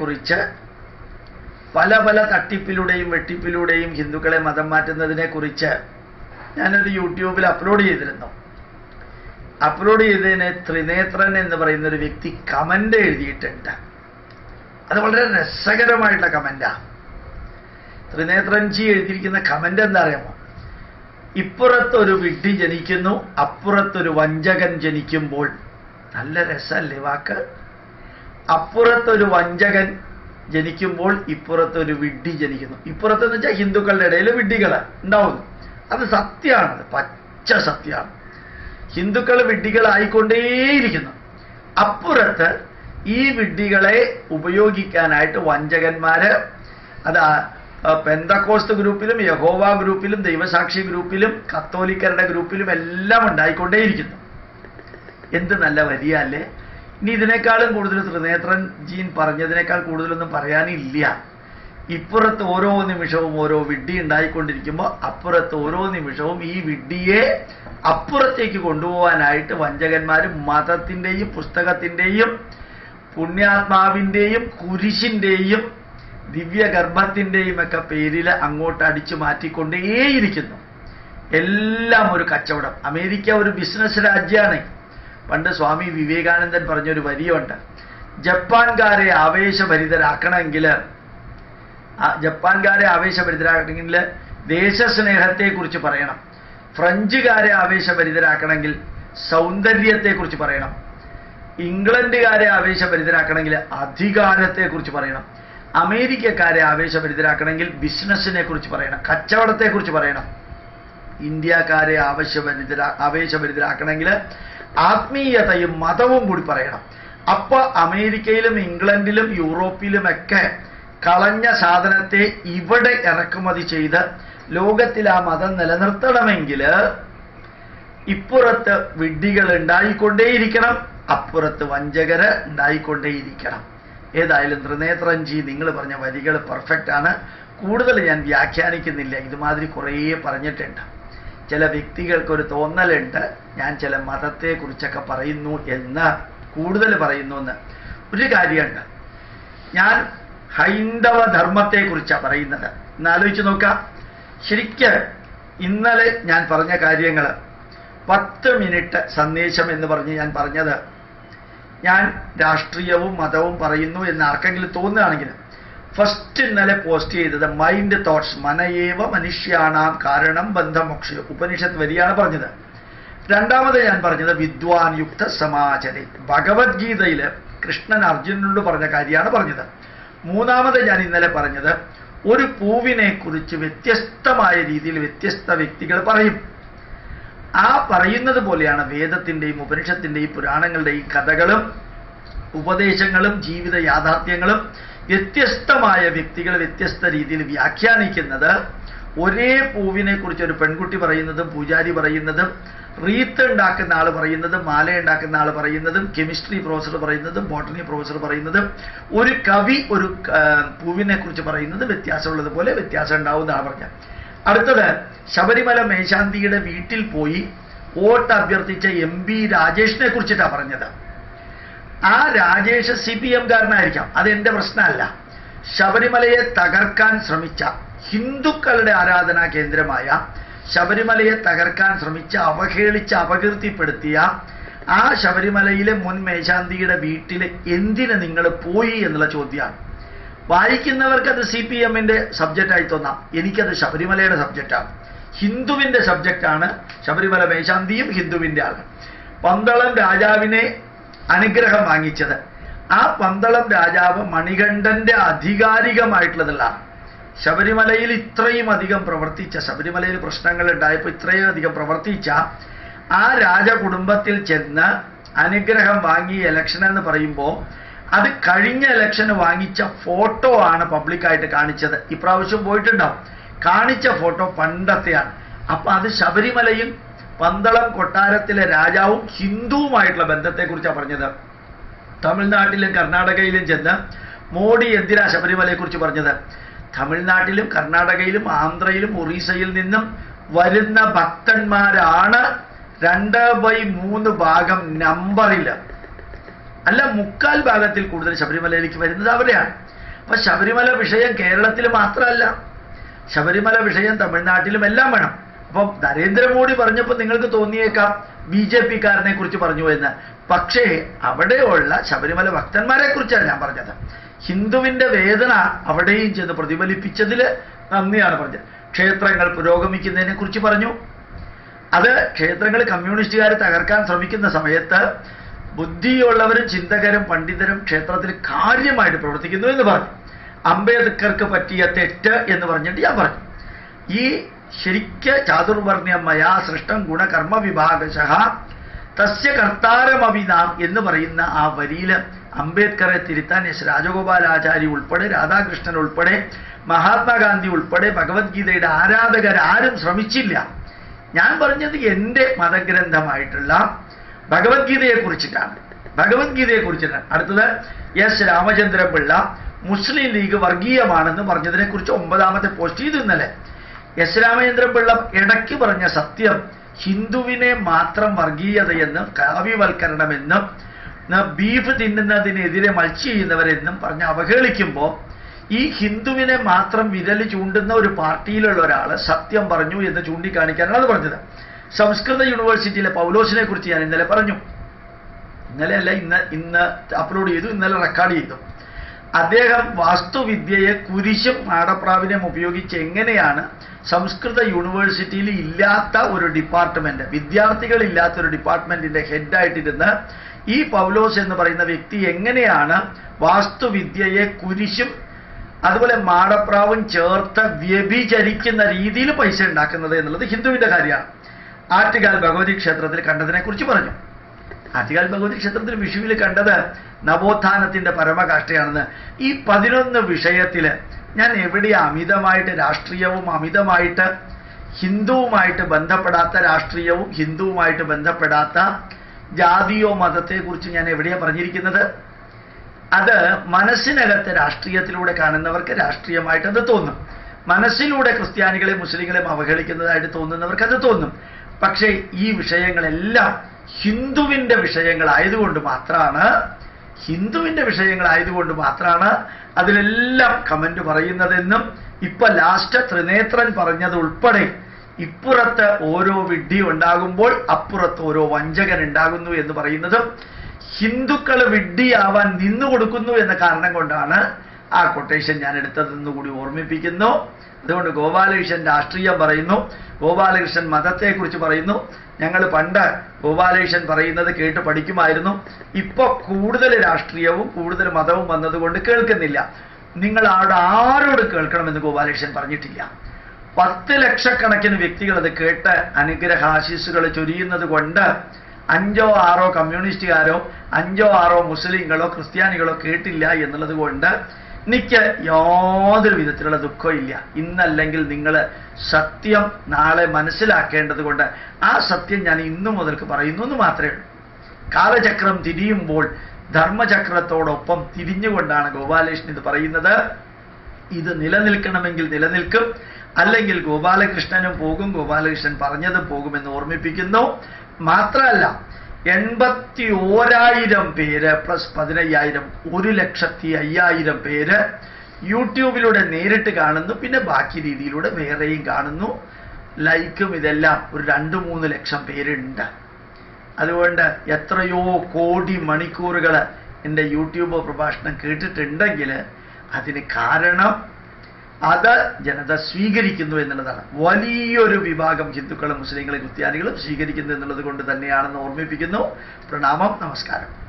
കുറിച്ച് പല പല തട്ടിപ്പിലൂടെയും വെട്ടിപ്പിലൂടെയും ഹിന്ദുക്കളെ മതം മാറ്റുന്നതിനെ കുറിച്ച് ഞാനൊരു യൂട്യൂബിൽ അപ്ലോഡ് ചെയ്തിരുന്നു. അപ്ലോഡ് ചെയ്തതിന് ത്രിനേത്രൻ എന്ന് പറയുന്ന ഒരു വ്യക്തി കമന്റ് എഴുതിയിട്ടുണ്ട്. അത് വളരെ രസകരമായിട്ടുള്ള കമന്റാ ത്രിനേത്രൻജി എഴുതിയിരിക്കുന്ന കമന്റ് എന്താ അറിയാമോ ഇപ്പുറത്തൊരു വിഡ്ഢി ജനിക്കുന്നു അപ്പുറത്തൊരു വഞ്ചകൻ ജനിക്കുമ്പോൾ നല്ല രസമല്ലേ വാക്ക്? അപ്പുറത്തൊരു വഞ്ചകൻ ജനിക്കുമ്പോൾ ഇപ്പുറത്തൊരു വിഡ്ഢി ജനിക്കുന്നു. ഇപ്പുറത്തെന്ന് വെച്ചാൽ ഹിന്ദുക്കളുടെ ഇടയിൽ വിഡ്ഢികൾ ഉണ്ടാവുന്നു. അത് സത്യമാണ് പച്ച സത്യമാണ് ഹിന്ദുക്കൾ വിഡ്ഢികളായിക്കൊണ്ടേയിരിക്കുന്നു. അപ്പുറത്ത് ഈ വിഡ്ഢികളെ ഉപയോഗിക്കാനായിട്ട് വഞ്ചകന്മാര് അത് പെന്തക്കോസ്റ്റ് ഗ്രൂപ്പിലും യഹോവ ഗ്രൂപ്പിലും ദൈവസാക്ഷി ഗ്രൂപ്പിലും കത്തോലിക്കരുടെ ഗ്രൂപ്പിലും എല്ലാം ഉണ്ടായിക്കൊണ്ടേയിരിക്കുന്നു. എന്ത് നല്ല വലിയ അല്ലേ ഇനി ഇതിനേക്കാളും കൂടുതൽ ത്രിനേത്രൻ ജീൻ പറഞ്ഞതിനേക്കാൾ കൂടുതലൊന്നും പറയാനില്ല. ഇപ്പുറത്ത് ഓരോ നിമിഷവും ഓരോ വിഡ്ഢി ഉണ്ടായിക്കൊണ്ടിരിക്കുമ്പോൾ അപ്പുറത്ത് ഓരോ നിമിഷവും ഈ വിഡ്ഢിയെ അപ്പുറത്തേക്ക് കൊണ്ടുപോകാനായിട്ട് വഞ്ചകന്മാരും മതത്തിന്റെയും പുസ്തകത്തിന്റെയും പുണ്യാത്മാവിന്റെയും കുരിശിന്റെയും ദിവ്യഗർഭത്തിന്റെയും ഒക്കെ പേരിൽ അങ്ങോട്ട് അടിച്ചു മാറ്റിക്കൊണ്ടേയിരിക്കുന്നു. എല്ലാം ഒരു കച്ചവടം. അമേരിക്ക ഒരു ബിസിനസ് രാജ്യമാണ്. പണ്ട് സ്വാമി വിവേകാനന്ദൻ പറഞ്ഞൊരു വരിയുണ്ട്. ജപ്പാൻകാരെ ആവേശഭരിതരാക്കണമെങ്കിൽ ജപ്പാൻകാരെ ആവേശഭരിതരാക്കണമെങ്കിൽ ദേശസ്നേഹത്തെക്കുറിച്ച് പറയണം. ഫ്രഞ്ചുകാരെ ആവേശഭരിതരാക്കണമെങ്കിൽ സൗന്ദര്യത്തെക്കുറിച്ച് പറയണം. ഇംഗ്ലണ്ടുകാരെ ആവേശഭരിതരാക്കണമെങ്കിൽ അധികാരത്തെക്കുറിച്ച് പറയണം. അമേരിക്കക്കാരെ ആവേശഭരിതരാക്കണമെങ്കിൽ ബിസിനസ്സിനെ കുറിച്ച് പറയണം. കച്ചവടത്തെക്കുറിച്ച് പറയണം. ഇന്ത്യക്കാരെ ആവശ്യഭരിതരാ ആവേശഭരിതരാക്കണമെങ്കിൽ ആത്മീയതയും മതവും കൂടി പറയണം. അപ്പൊ അമേരിക്കയിലും ഇംഗ്ലണ്ടിലും യൂറോപ്പിലും ഒക്കെ കളഞ്ഞ സാധനത്തെ ഇവിടെ ഇറക്കുമതി ചെയ്ത് ലോകത്തിൽ ആ മതം നിലനിർത്തണമെങ്കിൽ ഇപ്പുറത്ത് വിഡ്ഢികൾ ഉണ്ടായിക്കൊണ്ടേയിരിക്കണം അപ്പുറത്ത് വഞ്ചകര് ഉണ്ടായിക്കൊണ്ടേയിരിക്കണം. ഏതായാലും ത്രിനേത്രൻജി നിങ്ങൾ പറഞ്ഞ വരികൾ പെർഫെക്റ്റ് ആണ്. കൂടുതൽ ഞാൻ വ്യാഖ്യാനിക്കുന്നില്ല. ഇതുമാതിരി കുറേ പറഞ്ഞിട്ടുണ്ട്. ചില വ്യക്തികൾക്കൊരു തോന്നലുണ്ട്. ഞാൻ ചില മതത്തെക്കുറിച്ചൊക്കെ പറയുന്നു എന്ന് കൂടുതൽ പറയുന്നു എന്ന്. ഒരു കാര്യമുണ്ട്. ഞാൻ ഹൈന്ദവ ധർമ്മത്തെക്കുറിച്ചാണ് പറയുന്നത്. എന്നാലോചിച്ച് നോക്കാം. ശരിക്ക് ഇന്നലെ ഞാൻ പറഞ്ഞ കാര്യങ്ങൾ പത്ത് മിനിറ്റ് സന്ദേശം എന്ന് പറഞ്ഞ് ഞാൻ പറഞ്ഞത് ഞാൻ രാഷ്ട്രീയവും മതവും പറയുന്നു എന്ന് ആർക്കെങ്കിലും തോന്നുകയാണെങ്കിൽ ഫസ്റ്റ് ഇന്നലെ പോസ്റ്റ് ചെയ്തത് മൈൻഡ് തോട്ട്സ് മനയേവ മനുഷ്യാണാം കാരണം ബന്ധമോക്ഷ ഉപനിഷത്ത് വരിയാണ് പറഞ്ഞത്. രണ്ടാമത് ഞാൻ പറഞ്ഞത് വിദ്വാൻ യുക്ത സമാചരി. ഭഗവത്ഗീതയിൽ കൃഷ്ണൻ അർജുനനോട് പറഞ്ഞ കാര്യമാണ് പറഞ്ഞത്. മൂന്നാമത് ഞാൻ ഇന്നലെ പറഞ്ഞത് ഒരു പൂവിനെ കുറിച്ച് വ്യത്യസ്തമായ രീതിയിൽ വ്യത്യസ്ത വ്യക്തികൾ പറയും. ആ പറയുന്നത് പോലെയാണ് വേദത്തിന്റെയും ഉപനിഷത്തിന്റെയും പുരാണങ്ങളുടെയും കഥകളും ഉപദേശങ്ങളും ജീവിത യാഥാർത്ഥ്യങ്ങളും വ്യത്യസ്തമായ വ്യക്തികൾ വ്യത്യസ്ത രീതിയിൽ വ്യാഖ്യാനിക്കുന്നത് ഒരേ പൂവിനെ കുറിച്ച് ഒരു പെൺകുട്ടി പറയുന്നതും പൂജാരി പറയുന്നതും റീത്ത് ഉണ്ടാക്കുന്ന ആൾ പറയുന്നതും മാല ഉണ്ടാക്കുന്ന ആൾ പറയുന്നതും കെമിസ്ട്രി പ്രൊഫസർ പറയുന്നതും ബോട്ടണി പ്രൊഫസർ പറയുന്നതും ഒരു കവി ഒരു പൂവിനെ കുറിച്ച് പറയുന്നത് വ്യത്യാസമുള്ളത് പോലെ വ്യത്യാസം ഉണ്ടാവുന്നതാണ് പറഞ്ഞത്. അടുത്തത് ശബരിമല മേശാന്തിയുടെ വീട്ടിൽ പോയി വോട്ട് അഭ്യർത്ഥിച്ച എം പി രാജേഷിനെ കുറിച്ചിട്ടാണ് പറഞ്ഞത്. ആ രാജേഷ് സി പി എംകാരനായിരിക്കാം. കാരനായിരിക്കാം അതെന്റെ പ്രശ്നമല്ല. ശബരിമലയെ തകർക്കാൻ ശ്രമിച്ച ഹിന്ദുക്കളുടെ ആരാധനാ കേന്ദ്രമായ ശബരിമലയെ തകർക്കാൻ ശ്രമിച്ച അവഹേളിച്ച് അപകീർത്തിപ്പെടുത്തിയ ആ ശബരിമലയിലെ മുൻ മേശാന്തിയുടെ വീട്ടിൽ എന്തിന് നിങ്ങൾ പോയി എന്നുള്ള ചോദ്യമാണ്. വായിക്കുന്നവർക്ക് അത് സി പി എമ്മിന്റെ സബ്ജക്റ്റായി തോന്നാം. എനിക്കത് ശബരിമലയുടെ സബ്ജക്റ്റാണ് ഹിന്ദുവിന്റെ സബ്ജക്റ്റാണ് ശബരിമല മേശാന്തിയും ഹിന്ദുവിന്റെ ആണ് പന്തളം രാജാവിനെ അനുഗ്രഹം വാങ്ങിച്ചത്. ആ പന്തളം രാജാവ് മണികണ്ഠന്റെ അധികാരികമായിട്ടുള്ളതല്ല. ശബരിമലയിൽ ഇത്രയും അധികം പ്രവർത്തിച്ച ശബരിമലയിൽ പ്രശ്നങ്ങൾ ഉണ്ടായപ്പോൾ ഇത്രയും അധികം പ്രവർത്തിച്ച ആ രാജകുടുംബത്തിൽ ചെന്ന് അനുഗ്രഹം വാങ്ങി ഇലക്ഷൻ എന്ന് പറയുമ്പോൾ അത് കഴിഞ്ഞ ഇലക്ഷന് വാങ്ങിച്ച ഫോട്ടോ ആണ് പബ്ലിക്കായിട്ട് കാണിച്ചത്. ഇപ്രാവശ്യം പോയിട്ടുണ്ടാവും കാണിച്ച ഫോട്ടോ പണ്ടത്തെയാണ്. അപ്പൊ അത് ശബരിമലയും പന്തളം കൊട്ടാരത്തിലെ രാജാവും ഹിന്ദുവുമായിട്ടുള്ള ബന്ധത്തെക്കുറിച്ചാണ് പറഞ്ഞത്. തമിഴ്നാട്ടിലും കർണാടകയിലും ചെന്ന് മോഡി എന്തിനാ ശബരിമലയെക്കുറിച്ച് പറഞ്ഞത്? തമിഴ്നാട്ടിലും കർണാടകയിലും ആന്ധ്രയിലും ഒറീസയിൽ നിന്നും വരുന്ന ഭക്തന്മാരാണ് രണ്ട് ബൈ മൂന്ന് ഭാഗം നമ്പറിൽ. അല്ല മുക്കാൽ ഭാഗത്തിൽ കൂടുതൽ ശബരിമലയിലേക്ക് വരുന്നത് അവരെയാണ്. അപ്പൊ ശബരിമല വിഷയം കേരളത്തിൽ മാത്രമല്ല. ശബരിമല വിഷയം തമിഴ്നാട്ടിലും എല്ലാം വേണം. അപ്പം നരേന്ദ്രമോദി പറഞ്ഞപ്പോൾ നിങ്ങൾക്ക് തോന്നിയേക്കാം ബി ജെ പിക്കാരനെ കുറിച്ച് പറഞ്ഞു എന്ന്. പക്ഷേ അവിടെയുള്ള ശബരിമല ഭക്തന്മാരെ കുറിച്ചാണ് ഞാൻ പറഞ്ഞത്. ഹിന്ദുവിന്റെ വേദന അവിടെയും ചെന്ന് പ്രതിഫലിപ്പിച്ചതിൽ നന്ദിയാണ് പറഞ്ഞത്. ക്ഷേത്രങ്ങൾ പുരോഗമിക്കുന്നതിനെ കുറിച്ച് പറഞ്ഞു. അത് ക്ഷേത്രങ്ങൾ കമ്മ്യൂണിസ്റ്റുകാർ തകർക്കാൻ ശ്രമിക്കുന്ന സമയത്ത് ബുദ്ധിയുള്ളവരും ചിന്തകരും പണ്ഡിതരും ക്ഷേത്രത്തിൽ കാര്യമായിട്ട് പ്രവർത്തിക്കുന്നു എന്ന് പറഞ്ഞു. അംബേദ്കർക്ക് പറ്റിയ തെറ്റ് എന്ന് പറഞ്ഞിട്ട് ഞാൻ പറഞ്ഞു. ഈ ശരിക്ക് ചാതുർവർണ്യമയ സൃഷ്ടം ഗുണകർമ്മ വിഭാഗശ തസ്യ കർത്താരമഭിനാം എന്ന് പറയുന്ന ആ വരിയിൽ അംബേദ്കറെ തിരുത്താൻ എസ് രാജഗോപാലാചാരി ഉൾപ്പെടെ രാധാകൃഷ്ണൻ ഉൾപ്പെടെ മഹാത്മാഗാന്ധി ഉൾപ്പെടെ ഭഗവത്ഗീതയുടെ ആരാധകർ ആരും ശ്രമിച്ചില്ല. ഞാൻ പറഞ്ഞത് എന്റെ മതഗ്രന്ഥമായിട്ടുള്ള ഭഗവത്ഗീതയെ കുറിച്ചിട്ടാണ്. ഭഗവത്ഗീതയെ കുറിച്ചിട്ടാണ്. അടുത്തത് എസ് രാമചന്ദ്രൻ പിള്ള മുസ്ലിം ലീഗ് വർഗീയമാണെന്ന് പറഞ്ഞതിനെ കുറിച്ച് ഒമ്പതാമത്തെ പോസ്റ്റ് ചെയ്തു ഇന്നലെ. എസ് രാമചന്ദ്രൻ പിള്ള ഇടയ്ക്ക് പറഞ്ഞ സത്യം ഹിന്ദുവിനെ മാത്രം വർഗീയതയെന്നും കാവ്യവൽക്കരണമെന്നും ബീഫ് തിന്നുന്നതിനെതിരെ മത്സ്യ ചെയ്യുന്നവരെന്നും പറഞ്ഞ് അവഹേളിക്കുമ്പോൾ ഈ ഹിന്ദുവിനെ മാത്രം വിരൽ ചൂണ്ടുന്ന ഒരു പാർട്ടിയിലുള്ള ഒരാൾ സത്യം പറഞ്ഞു എന്ന് ചൂണ്ടിക്കാണിക്കാനാണ് അത് പറഞ്ഞത്. സംസ്കൃത യൂണിവേഴ്സിറ്റിയിലെ പൗലോസിനെ കുറിച്ച് ഞാൻ ഇന്നലെ പറഞ്ഞു. ഇന്നലെ അല്ല ഇന്ന് ഇന്ന് അപ്ലോഡ് ചെയ്തു ഇന്നലെ റെക്കോർഡ് ചെയ്തു. അദ്ദേഹം വാസ്തുവിദ്യയെ കുരിശും മാടപ്രാവിനെയും ഉപയോഗിച്ച് എങ്ങനെയാണ് സംസ്കൃത യൂണിവേഴ്സിറ്റിയിൽ ഇല്ലാത്ത ഒരു ഡിപ്പാർട്ട്മെന്റ് വിദ്യാർത്ഥികളില്ലാത്ത ഒരു ഡിപ്പാർട്ട്മെന്റിന്റെ ഹെഡായിട്ടിരുന്ന് ഈ പൗലോസ് എന്ന് പറയുന്ന വ്യക്തി എങ്ങനെയാണ് വാസ്തുവിദ്യയെ കുരിശും അതുപോലെ മാടപ്രാവും ചേർത്ത് വ്യഭിചരിക്കുന്ന രീതിയിൽ പൈസ ഉണ്ടാക്കുന്നത് എന്നുള്ളത് ഹിന്ദുവിന്റെ കാര്യമാണ്. ആറ്റുകാൽ ഭഗവതി ക്ഷേത്രത്തിൽ കണ്ടതിനെ കുറിച്ച് പറഞ്ഞു. ആറ്റുകാൽ ഭഗവതി ക്ഷേത്രത്തിൽ വിഷുവിൽ കണ്ടത് നവോത്ഥാനത്തിന്റെ പരമകാഷ്ഠയാണെന്ന്. ഈ പതിനൊന്ന് വിഷയത്തിൽ ഞാൻ എവിടെ അമിതമായിട്ട് രാഷ്ട്രീയവും അമിതമായിട്ട് ഹിന്ദുവുമായിട്ട് ബന്ധപ്പെടാത്ത രാഷ്ട്രീയവും ഹിന്ദുവുമായിട്ട് ബന്ധപ്പെടാത്ത ജാതിയോ മതത്തെക്കുറിച്ച് ഞാൻ എവിടെയാ പറഞ്ഞിരിക്കുന്നത്? അത് മനസ്സിനകത്ത് രാഷ്ട്രീയത്തിലൂടെ കാണുന്നവർക്ക് രാഷ്ട്രീയമായിട്ട് അത് തോന്നും. മനസ്സിലൂടെ ക്രിസ്ത്യാനികളെ മുസ്ലിങ്ങളെയും അവഹേളിക്കുന്നതായിട്ട് തോന്നുന്നവർക്ക് അത് തോന്നും. പക്ഷേ ഈ വിഷയങ്ങളെല്ലാം ഹിന്ദുവിന്റെ വിഷയങ്ങളായതുകൊണ്ട് മാത്രമാണ് ഹിന്ദുവിന്റെ വിഷയങ്ങളായതുകൊണ്ട് മാത്രമാണ് അതിലെല്ലാം കമന്റ് പറയുന്നതെന്നും ഇപ്പൊ ലാസ്റ്റ് ത്രിനേത്രൻ പറഞ്ഞത് ഉൾപ്പെടെ ഇപ്പുറത്ത് ഓരോ വിഡ്ഢി ഉണ്ടാകുമ്പോൾ അപ്പുറത്ത് ഓരോ വഞ്ചകൻ ഉണ്ടാകുന്നു എന്ന് പറയുന്നതും ഹിന്ദുക്കൾ വിഡ്ഢിയാവാൻ നിന്നു കൊടുക്കുന്നു എന്ന കാരണം കൊണ്ടാണ് ആ കൊട്ടേഷൻ ഞാൻ എടുത്തതെന്ന് കൂടി ഓർമ്മിപ്പിക്കുന്നു. അതുകൊണ്ട് ഗോപാലകൃഷ്ണൻ രാഷ്ട്രീയം പറയുന്നു. ഗോപാലകൃഷ്ണൻ മതത്തെക്കുറിച്ച് പറയുന്നു. ഞങ്ങൾ പണ്ട് ഗോപാലകൃഷ്ണൻ പറയുന്നത് കേട്ട് പഠിക്കുമായിരുന്നു. ഇപ്പൊ കൂടുതൽ രാഷ്ട്രീയവും കൂടുതൽ മതവും വന്നതുകൊണ്ട് കേൾക്കുന്നില്ല. നിങ്ങൾ അവിടെ ആരോട് കേൾക്കണമെന്ന് ഗോപാലകൃഷ്ണൻ പറഞ്ഞിട്ടില്ല. പത്ത് ലക്ഷക്കണക്കിന് വ്യക്തികൾ അത് കേട്ട് അനുഗ്രഹാശീസുകൾ ചൊരിയുന്നത് കൊണ്ട് അഞ്ചോ ആറോ കമ്മ്യൂണിസ്റ്റുകാരോ അഞ്ചോ ആറോ മുസ്ലിങ്ങളോ ക്രിസ്ത്യാനികളോ കേട്ടില്ല എന്നുള്ളത് കൊണ്ട് എനിക്ക് യാതൊരു വിധത്തിലുള്ള ദുഃഖവും ഇല്ല. ഇന്നല്ലെങ്കിൽ നിങ്ങൾ സത്യം നാളെ മനസ്സിലാക്കേണ്ടത് കൊണ്ട് ആ സത്യം ഞാൻ ഇന്നു മുതൽക്ക് പറയുന്നു എന്ന് മാത്രമേ ഉള്ളൂ. കാലചക്രം തിരിയുമ്പോൾ ധർമ്മചക്രത്തോടൊപ്പം തിരിഞ്ഞുകൊണ്ടാണ് ഗോപാലകൃഷ്ണൻ ഇത് പറയുന്നത്. ഇത് നിലനിൽക്കണമെങ്കിൽ നിലനിൽക്കും. അല്ലെങ്കിൽ ഗോപാലകൃഷ്ണനും പോകും ഗോപാലകൃഷ്ണൻ പറഞ്ഞതും പോകുമെന്ന് ഓർമ്മിപ്പിക്കുന്നു. മാത്രമല്ല എൺപത്തി ഓരായിരം പേര് പ്ലസ് പതിനയ്യായിരം ഒരു ലക്ഷത്തി അയ്യായിരം പേര് യൂട്യൂബിലൂടെ നേരിട്ട് കാണുന്നു. പിന്നെ ബാക്കി രീതിയിലൂടെ വേറെയും കാണുന്നു. ലൈക്കും ഇതെല്ലാം ഒരു രണ്ട് മൂന്ന് ലക്ഷം പേരുണ്ട്. അതുകൊണ്ട് എത്രയോ കോടി മണിക്കൂറുകൾ എന്റെ യൂട്യൂബ് പ്രഭാഷണം കേട്ടിട്ടുണ്ടെങ്കിൽ അതിന് കാരണം അത് ജനത സ്വീകരിക്കുന്നു എന്നുള്ളതാണ്. വലിയൊരു വിഭാഗം ഹിന്ദുക്കളും മുസ്ലിങ്ങളും ക്രിസ്ത്യാനികളും സ്വീകരിക്കുന്നു എന്നുള്ളത് കൊണ്ട് തന്നെയാണെന്ന് ഓർമ്മിപ്പിക്കുന്നു. പ്രണാമം നമസ്കാരം.